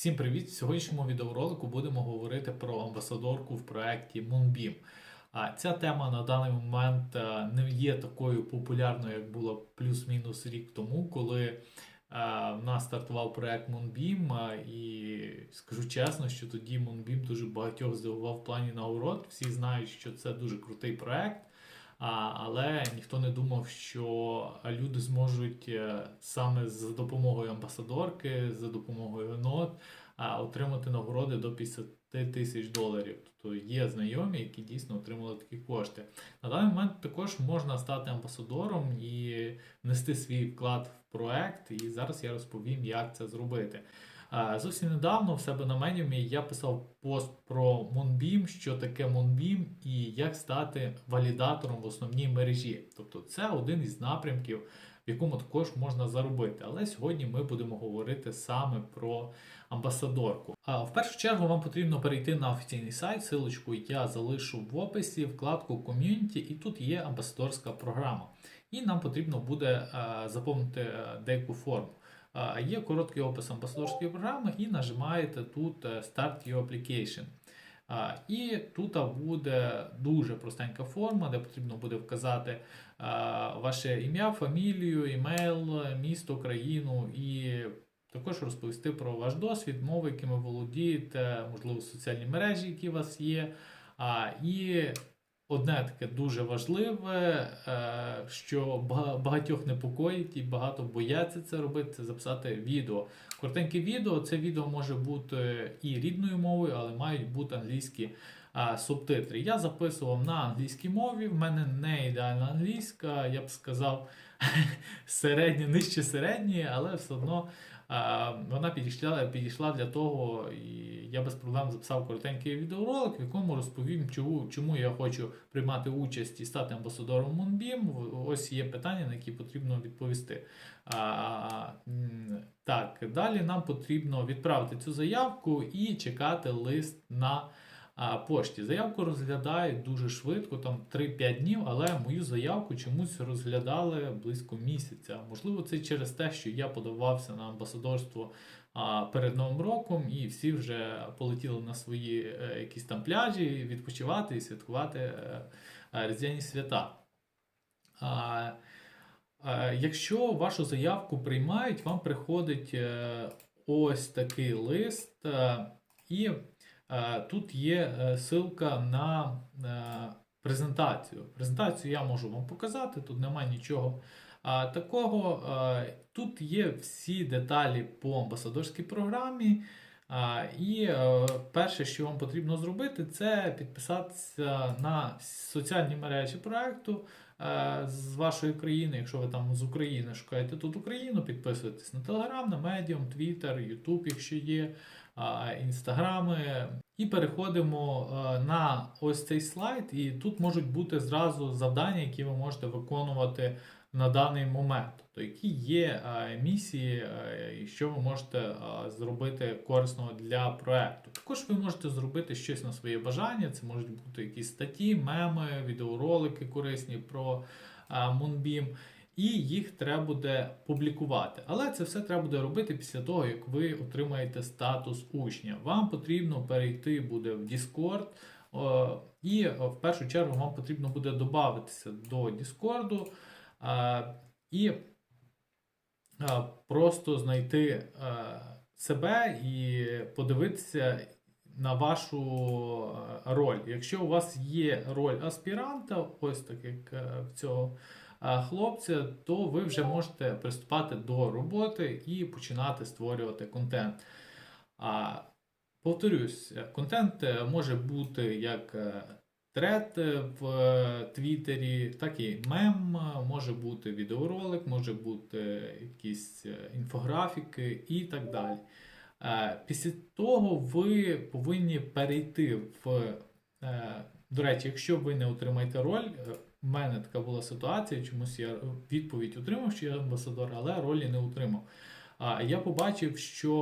Всім привіт! В сьогоднішньому відеоролику будемо говорити про амбасадорку в проєкті Moonbeam. А ця тема на даний момент е, не є такою популярною, як було плюс-мінус рік тому, коли е, в нас стартував проєкт Moonbeam. е, І скажу чесно, що тоді Moonbeam дуже багатьох здивував в плані нагород. Всі знають, що це дуже крутий проєкт. Але ніхто не думав, що люди зможуть е, саме за допомогою амбасадорки, за допомогою нот отримати нагороди до 50 тисяч доларів. Тобто є знайомі, які дійсно отримали такі кошти. На даний момент також можна стати амбасадором і внести свій вклад в проект. І зараз я розповім, як це зробити. Зовсім недавно в себе на медіумі я писав пост про Moonbeam, що таке Moonbeam і як стати валідатором в основній мережі. Тобто це один із напрямків, в якому також можна заробити. Але сьогодні ми будемо говорити саме про амбасадорку. В першу чергу вам потрібно перейти на офіційний сайт. Силочку я залишу в описі, вкладку ком'юніті, і тут є амбасадорська програма. І нам потрібно буде е, заповнити е, деяку форму. Є короткий опис амбасадорської програми, і нажимаєте тут е, Start Your Application. І тут буде дуже простенька форма, де потрібно буде вказати ваше ім'я, фамілію, імейл, місто, країну і також розповісти про ваш досвід, мови, якими володієте, можливо, соціальні мережі, які у вас є. І одне таке дуже важливе, е, що багатьох непокоїть і багато бояться це робити, це записати відео. Коротеньке відео, це відео може бути і рідною мовою, але мають бути англійські субтитри. Я записував на англійській мові, в мене не ідеальна англійська, я б сказав, середня, нижче середньої, але все одно вона підійшла, підійшла для того, і я без проблем записав коротенький відеоролик, в якому розповім, чому, чому я хочу приймати участь і стати амбасадором Moonbeam. Ось є питання, на які потрібно відповісти. А, так, далі нам потрібно відправити цю заявку і чекати лист на пошті. Заявку розглядають дуже швидко, там 3-5 днів, але мою заявку чомусь розглядали близько місяця. Можливо, це через те, що я подавався на амбасадорство перед Новим роком, і всі вже полетіли на свої е, якісь там пляжі відпочивати і святкувати е, е, різдвяні свята. Якщо вашу заявку приймають, вам приходить ось такий лист, і тут є ссылка на презентацію. Презентацію я можу вам показати, тут немає нічого а, такого. Е, Тут є всі деталі по амбасадорській програмі. А, І е, перше, що вам потрібно зробити, це підписатися на соціальні мережі проекту е, з вашої країни. Якщо ви там з України шукаєте тут Україну, підписуйтесь на Telegram, на Medium, Twitter, YouTube, якщо є, а, інстаграми. І переходимо е, на ось цей слайд, і тут можуть бути зразу завдання, які ви можете виконувати на даний момент. Тобто, які є е, місії, е, і що ви можете е, зробити корисного для проекту. Також ви можете зробити щось на своє бажання. Це можуть бути якісь статті, меми, відеоролики корисні про Moonbeam. І їх треба буде публікувати. Але це все треба буде робити після того, як ви отримаєте статус учня. Вам потрібно перейти буде в Discord, і в першу чергу вам потрібно буде додатися до Discord і просто знайти е, себе і подивитися на вашу е, роль. Якщо у вас є роль аспіранта, ось так як е, в цього хлопця, то ви вже можете приступати до роботи і починати створювати контент. Повторюсь, контент може бути як тред е, в е, Твіттері, так і мем, е, може бути відеоролик, може бути якісь інфографіки і так далі. Після того ви повинні перейти в. До речі, якщо ви не отримаєте роль, в мене така була ситуація, чомусь я відповідь отримав, що я амбасадор, але ролі не отримав. Я побачив, що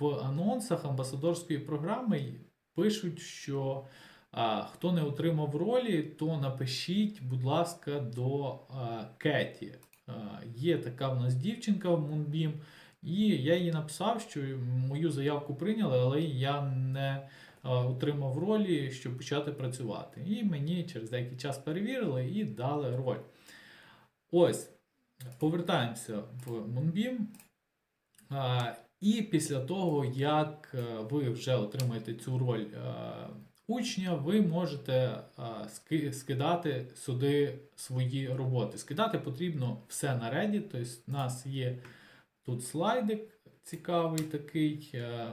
в анонсах амбасадорської програми пишуть, що а, хто не отримав ролі, то напишіть, будь ласка, до а, Кеті. А, є така в нас дівчинка в Moonbeam, І я їй написав, що мою заявку прийняли, але я не е, отримав ролі, щоб почати працювати. І мені через деякий час перевірили і дали роль. Ось, повертаємося в Moonbeam. А, І після того, як е, ви вже отримаєте цю роль е, учня, ви можете е, скидати сюди свої роботи. Скидати потрібно все на Reddit, тобто у нас є тут слайдик цікавий такий. е,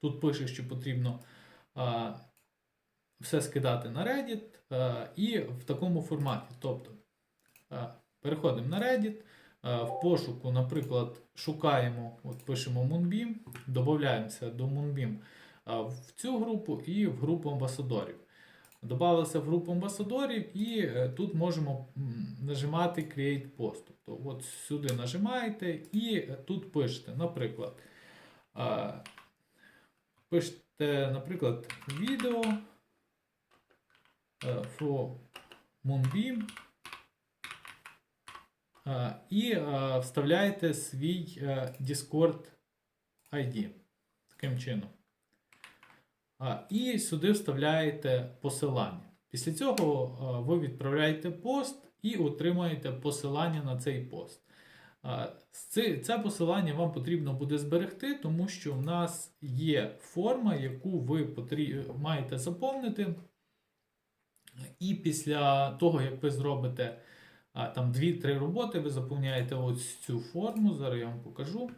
Тут пише, що потрібно е, все скидати на Reddit і в такому форматі. Тобто переходимо на Reddit. В пошуку, наприклад, шукаємо, от пишемо Moonbeam, додаємося до Moonbeam в цю групу і в групу амбасадорів. Добавилися в групу амбасадорів, і е, тут можемо нажимати Create Post. Тобто, от сюди нажимаєте і е, тут пишете, наприклад, пишете, наприклад, відео е, for Moonbeam. І вставляєте свій Discord ID таким чином. І сюди вставляєте посилання. Після цього ви відправляєте пост і отримаєте посилання на цей пост. Це, посилання вам потрібно буде зберегти, тому що в нас є форма, яку ви маєте заповнити. І після того, як ви зробите там 2-3 роботи, ви заповняєте ось цю форму. Зараз я вам покажу.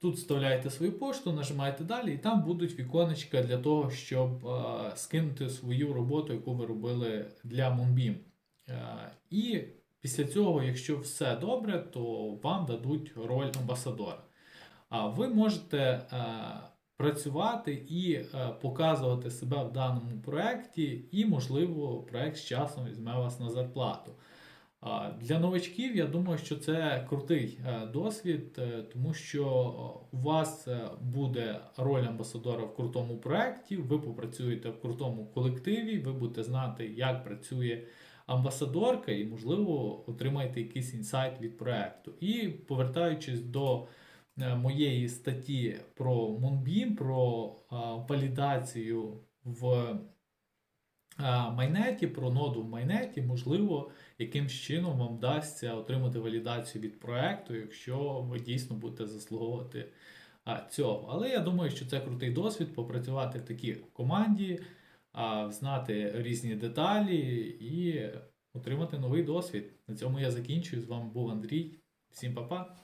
Тут вставляєте свою пошту, нажимаєте далі, і там будуть віконечка для того, щоб а, скинути свою роботу, яку ви робили для Moonbeam. А, І після цього, якщо все добре, то вам дадуть роль амбасадора. А ви можете е, працювати і е, показувати себе в даному проєкті, і, можливо, проєкт з часом візьме вас на зарплату. Для новачків я думаю, що це крутий е, досвід, е, тому що е, у вас буде роль амбасадора в крутому проєкті, ви попрацюєте в крутому колективі, ви будете знати, як працює амбасадорка, і, можливо, отримаєте якийсь інсайт від проєкту. І повертаючись до моєї статті про Moonbeam, про валідацію в майнеті, про ноду в майнеті, можливо, якимсь чином вам вдасться отримати валідацію від проекту, якщо ви дійсно будете заслуговувати цього. Але я думаю, що це крутий досвід попрацювати в такій команді, знати різні деталі і отримати новий досвід. На цьому я закінчую. З вами був Андрій. Всім па-па!